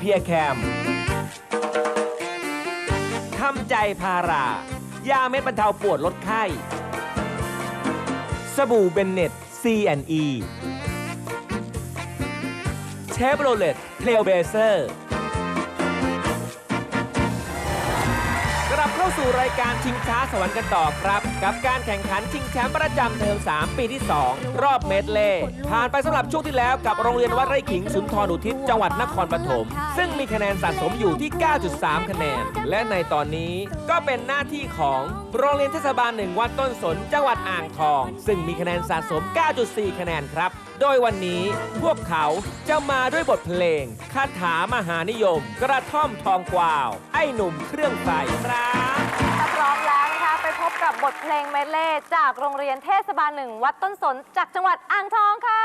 เพียแคมทำใจพารายาเม็ดบรรเทาปวดลดไข้ สบู่เบนเน็ต C&E เชฟโรเลตเพลเบเซอร์ สู่รายการชิงช้าสวรรค์กันต่อครับ กับการแข่งขันชิงแชมป์ประจำเทอม3 ปีที่ 2 รอบเมดเล่ผ่านไปสำหรับช่วงที่แล้วกับโรงเรียนวัดไร่ขิงสุนทรอุทิศจังหวัดนครปฐมซึ่งมีคะแนนสะสมอยู่ที่ 9.3 คะแนน และในตอนนี้ก็เป็นหน้าที่ของโรงเรียนเทศบาลหนึ่งวัดต้นสนจังหวัดอ่างทอง ซึ่งมีคะแนนสะสม 9.4 คะแนนครับ โดยวันนี้พวกเขาจะมาด้วยบทเพลงคาถามหานิยม กระท่อมทองกวาว ไอ้หนุ่มเครื่องไฟครับ กับบทเพลงเมเล่จากโรงเรียนเทศบาลหนึ่งวัดต้นสนจากจังหวัดอ่างทองค่ะ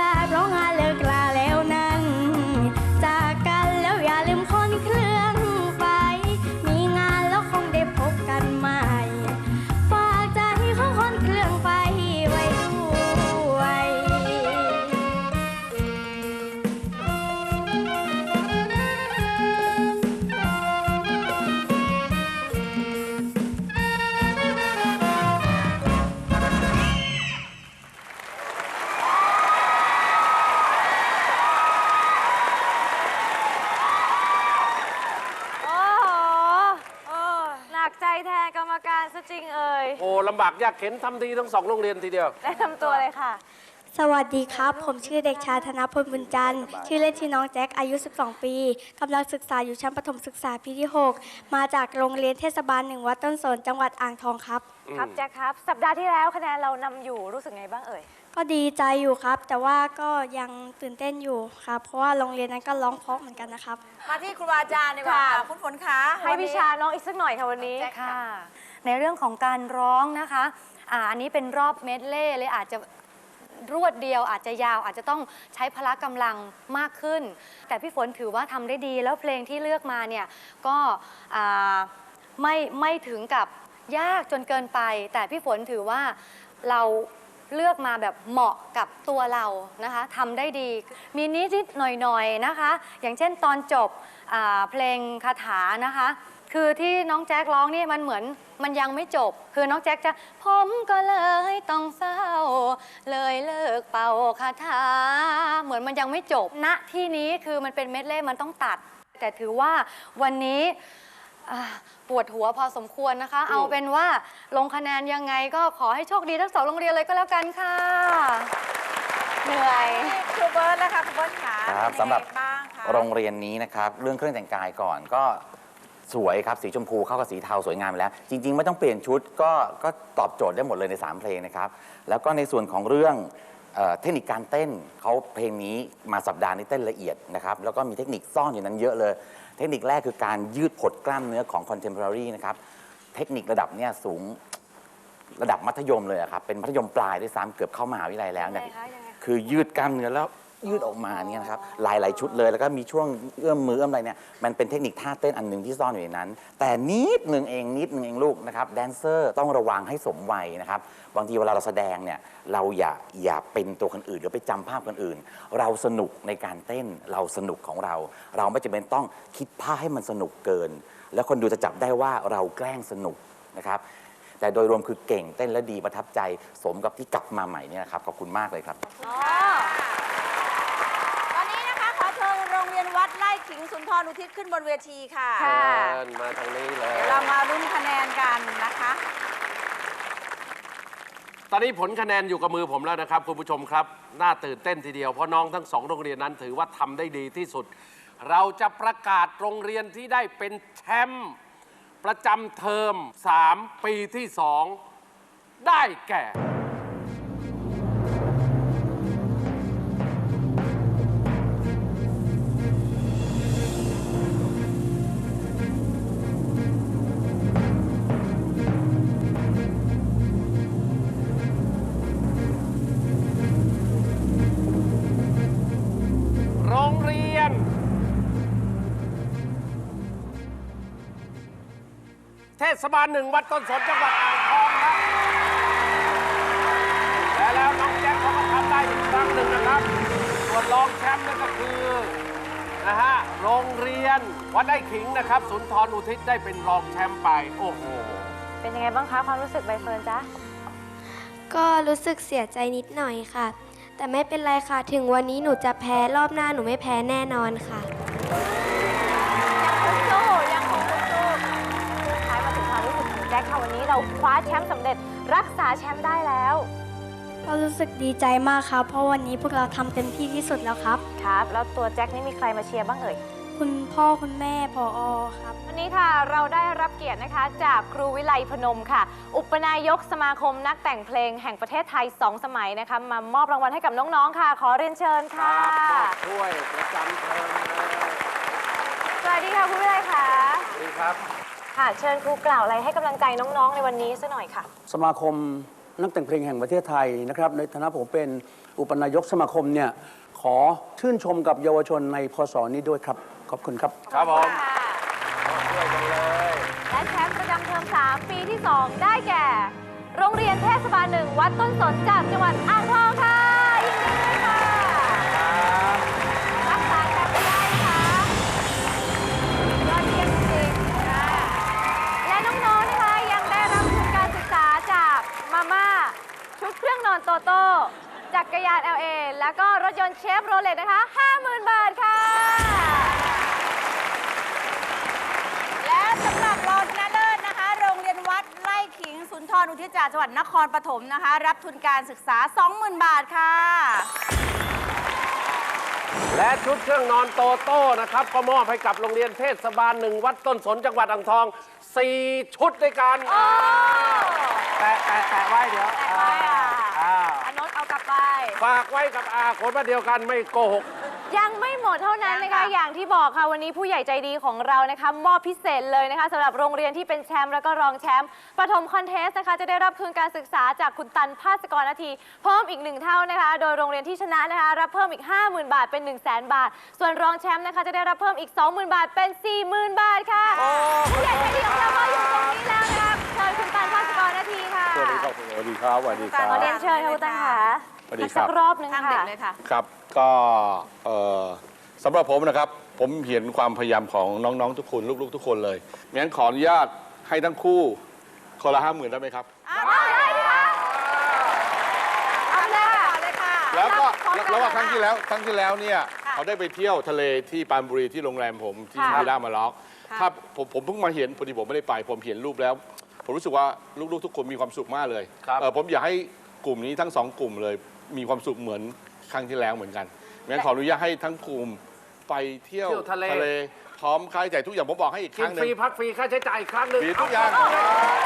ลาร้องไห้แล้วากยากเข็นทำดีทั้งสองโรงเรียนทีเดียว แนะนำตัวเลยค่ะ สวัสดีครับ ผมชื่อเด็กชายธนพลบุญจันทร์ ชื่อเล่นชื่อน้องแจ็ค อายุ 12 ปี กำลังศึกษาอยู่ชั้นประถมศึกษาปีที่ 6 มาจากโรงเรียนเทศบาลหนึ่งวัดต้นสน จังหวัดอ่างทองครับ ครับแจ็คครับ สัปดาห์ที่แล้วคะแนนเรานำอยู่รู้สึกไงบ้างเอ่ย ก็ดีใจอยู่ครับ แต่ว่าก็ยังตื่นเต้นอยู่ครับ เพราะว่าโรงเรียนนั้นก็ร้องเพราะเหมือนกันนะครับ มาที่ครูบาอาจารย์ดีกว่าค่ะ ค่ะคุณฝนคะให้วิชาน้องอีกสักหน่อยค่ะวันนี้ ค่ะ ในเรื่องของการร้องนะคะอ่าอันนี้เป็นรอบเมดเล่เลยอาจจะรวดเดียวอาจจะยาวอาจจะต้องใช้พละกำลังมากขึ้น แต่พี่ฝนถือว่าทำได้ดี แล้วเพลงที่เลือกมาเนี่ยก็อ่าไม่ไม่ถึงกับยากจนเกินไป แต่พี่ฝนถือว่าเราเลือกมาแบบเหมาะกับตัวเรานะคะทำได้ดีมีนิดนิดๆหน่อยหน่อยๆนะคะ อย่างเช่นตอนจบอ่าเพลงคาถานะคะ คือที่น้องแจ็คร้องนี่มันเหมือนมันยังไม่จบ คือน้องแจ็คจะผมก็เลยต้องเศร้า เลยเลิกเป่าคาถาเหมือนมันยังไม่จบณที่นี้คือมันเป็นเม็ดเล่มันต้องตัด แต่ถือว่าวันนี้อ่าปวดหัวพอสมควรนะคะ เอาเป็นว่าลงคะแนนยังไงก็ขอให้โชคดีทั้งสองโรงเรียนเลยก็แล้วกันค่ะ เหนื่อย ครูเบิร์ตแล้วค่ะครูเบิร์ตขาครับเป็นสำหรับยังไงบ้างคะ โรงเรียนนี้นะครับ เรื่องเครื่องแต่งกายก่อนก็ สวยครับ สีชมพูเข้ากับสีเทาสวยงามไปแล้ว จริง ๆ ไม่ต้องเปลี่ยนชุดก็ก็ตอบโจทย์ได้หมดเลยใน 3 เพลงนะครับ แล้วก็ในส่วนของเรื่องเอ่อเทคนิคการเต้นเขาเพลงนี้มาสัปดาห์นี้เต้นละเอียดนะครับแล้วก็มีเทคนิคซ่อนอยู่นั้นเยอะเลย เทคนิคแรกคือการยืดผดกล้ามเนื้อของ contemporary นะครับเทคนิคระดับเนี้ยสูงระดับมัธยมเลยอะครับเป็นมัธยมปลายด้วยซ้ำเกือบเข้ามหาวิทยาลัยแล้วเนี่ย ยังไงคะยังไง คือยืดกล้ามเนื้อแล้ว ยืดออกมาเนี่ยนะครับหลายหลาย ๆ ชุดเลย แล้วก็มีช่วงเอื้อมมือเอื้อมอะไรเนี่ยมันเป็นเทคนิคท่าเต้นอันหนึ่งที่ซ่อนอยู่ในนั้น แต่นิดหนึ่งเองนิดหนึ่งเองลูกนะครับแดนเซอร์ต้องระวังให้สมวัยนะครับบางทีเวลาเราแสดงเนี่ยเราอย่าอย่าเป็นตัวคนอื่นหรือไปจำภาพคนอื่น เราสนุกในการเต้นเราสนุกของเรา เราไม่จำเป็นต้องคิดภาพให้มันสนุกเกิน แล้วคนดูจะจับได้ว่าเราแกล้งสนุกนะครับแต่โดยรวมคือเก่งเต้นและดีประทับใจสมกับที่กลับมาใหม่เนี่ยนะครับขอบคุณมากเลยครับ ตอนนี้นะคะขอเชิญโรงเรียน วัดไร่ขิงสุนทรอุทิศขึ้นบนเวทีค่ะค่ะเชิญมาทางนี้เลย เดี๋ยวเรามารุ่นคะแนนกันนะคะ ตอนนี้ผลคะแนนอยู่กับมือผมแล้วนะครับ คุณผู้ชมครับ น่าตื่นเต้นทีเดียว เพราะน้องทั้งสองโรงเรียนนั้นถือว่าทำได้ดีที่สุด เราจะประกาศโรงเรียนที่ได้เป็นแชมป์ประจำเทอม 3 ปีที่ 2 ได้แก่ ศบาลหนึ่งวัดต้นสนจังหวัดอ่างทองครับและแล้วน้องแจ็คเขาก็ทำได้อีกครั้งหนึ่งนะครับส่วนรองแชมป์นั่นก็คือนะฮะโรงเรียนวัดไร่ขิงนะครับสุนทรอุทิศได้เป็นรองแชมป์ไปโอ้โหเป็นยังไงบ้างคะความรู้สึกใบเฟิร์นจ๊ะก็รู้สึกเสียใจนิดหน่อยค่ะ แต่ไม่เป็นไรค่ะ ถึงวันนี้หนูจะแพ้รอบหน้าหนูไม่แพ้แน่นอนค่ะ เราคว้าแชมป์สำเร็จรักษาแชมป์ได้แล้ว ก็รู้สึกดีใจมากครับ เพราะวันนี้พวกเราทำเต็มที่ที่สุดแล้วครับ ครับ แล้วตัวแจ็คนี่มีใครมาเชียร์บ้างเอ่ย คุณพ่อคุณแม่พออครับ วันนี้ค่ะเราได้รับเกียรตินะคะ จากครูวิไลพนมค่ะ อุปนายกสมาคมนักแต่งเพลงแห่งประเทศไทย 2 สมัยนะคะ มามอบรางวัลให้กับน้องๆค่ะ ขอเรียนเชิญค่ะ ช่วยประจำเทอมเลยสวัสดีค่ะครูวิไลค่ะสวัสดีครับ ค่ะ เชิญครูกล่าวอะไรให้กำลังใจน้องๆ ในวันนี้สักหน่อยค่ะ สมาคมนักแต่งเพลงแห่งประเทศไทยนะครับ ในฐานะผมเป็นอุปนายกสมาคมเนี่ยขอชื่นชมกับเยาวชนในพศนี้ด้วยครับ ขอบคุณครับ ครับผมค่ะช่วยกันเลยและแชมป์ประจำเทอม3 ปีที่ 2 ได้แก่ โรงเรียนเทศบาลหนึ่งวัดต้นสนจากจังหวัดอ่างทองค่ะ องนอนโตโต้จักรยาน LA แล้วก็รถยนต์เชฟโรเลตนะคะ 50,000 บาทค่ะ และสำหรับรองชนะเลิศนะคะ โรงเรียนวัดสุนทรอุทิศจากจังหวัดนครปฐมนะคะ รับทุนการศึกษา 20,000 บาทค่ะ และชุดเครื่องนอนโตโต้นะครับ ก็มอบให้กับโรงเรียนเทศบาลหนึ่งวัดต้นสนจังหวัดอ่างทอง 4 ชุดด้วยกันโอ้แปะแปะแปะไว้เดี๋ยวแปะไว้อะ ฝากไว้กับอาคนบ้านเดียวกันไม่โกหก ยังไม่หมดเท่านั้นนะยังคะค่ะอย่างที่บอกค่ะวันนี้ผู้ใหญ่ใจดีของเรานะคะมอบพิเศษเลยนะคะสำหรับโรงเรียนที่เป็นแชมป์แล้วก็รองแชมป์ปฐมคอนเทสต์นะคะ จะได้รับทุนการศึกษาจากคุณตันภาสกรนาที เพิ่มอีกหนึ่งเท่านะคะ โดยโรงเรียนที่ชนะนะคะ รับเพิ่มอีก 50,000 บาทเป็น 1 0 0 0 0 0บาท ส่วนรองแชมป์นะคะจะได้รับเพิ่มอีก 20,000 บาทเป็น 40,000 บาทค่ะผู้ใหญ่ใจดีของเราก็อยู่ตรงนี้แล้วนะคะเชิญคุณตันภาสกรนาทีค่ะสวัสดีครับสวัสดีครับสวัสดีครัขอบเรียนเชิญค่ะคุณตันค่ะ สวัสดีอีกครัสับ กรอบหนึงข้างเด็กค่ะ เลยค่ะ ครับก็เอ่อสำหรับผมนะครับ ผมเห็นความพยายามของน้องๆทุกคนลูกๆทุกคนเลยงั้นขออนุญาตให้ทั้งคู่คนละห้าหมื่นได้ไหมครับ เอาได้ค่ะเอาเลยค่ะเอาเลยค่ะ แล้วก็พร้อมนแล้วว่าครั้งะที่แล้วครั้งที่แล้วเนี่ยค่ะเขาได้ไปเที่ยวทะเลที่ปรานบุรีที่โรงแรมผมที่ค่ะ วิลล่ามาล็อกค่ะถ้าผมผมเพิ่งมาเห็นพอดีผมไม่ได้ไปผมเห็นรูปแล้ว ผมรู้สึกว่าลูกๆทุกคนมีความสุขมากเลยครับ เอ่อผมอยากให้กลุ่มนี้ทั้งสองกลุ่มเลย มีความสุขเหมือนครั้งที่แล้วเหมือนกันงั้นขออนุญาตให้ทั้งกลุ่มไปเที่ยวเที่ยวทะเล พร้อมค่าใช้จ่ายทุกอย่างผมบอกให้อีกคกินรั้งหฟนึ่รีงพักฟรีค่าใช้จ่ายอีกครั้งหนึ่ง ฟรีทุกอย่าง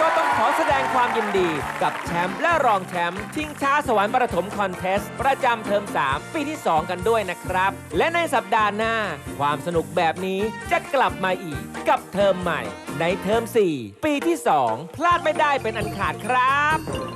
ก็ต้องขอแสดงความยินดีกับแชมป์และรองแชมป์ชิงช้าสวรรค์ประถมคอนเทสต์ประจำเทอม 3 ปีที่ 2 กันด้วยนะครับ และในสัปดาห์หน้า ความสนุกแบบนี้จะกลับมาอีกกับเทอมใหม่ ในเทอม 4 ปีที่ 2 พลาดไม่ได้เป็นอันขาดครับ